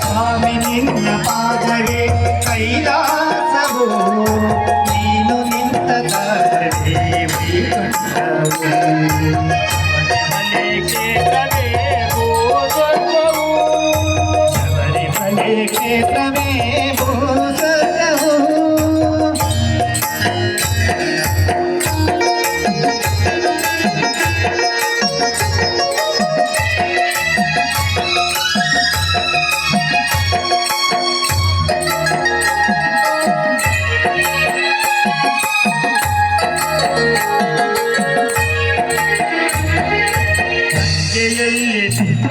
స్వామి నిన్న పాదరే కైలాసవు నేను నింత శబరిమలే క్షేత్రమే భూసరవు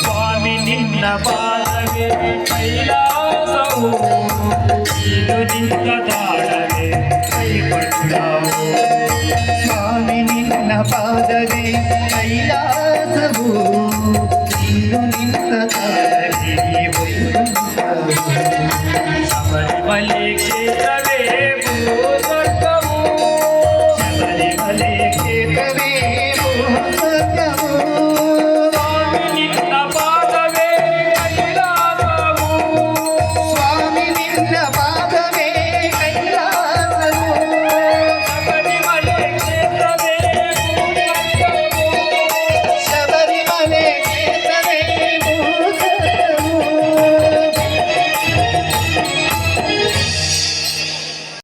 స్వామి నిన్న బాధవే కైలాసము. నిన్న దాడవే కైపడ్డావు స్వామి నిన్న బాధవే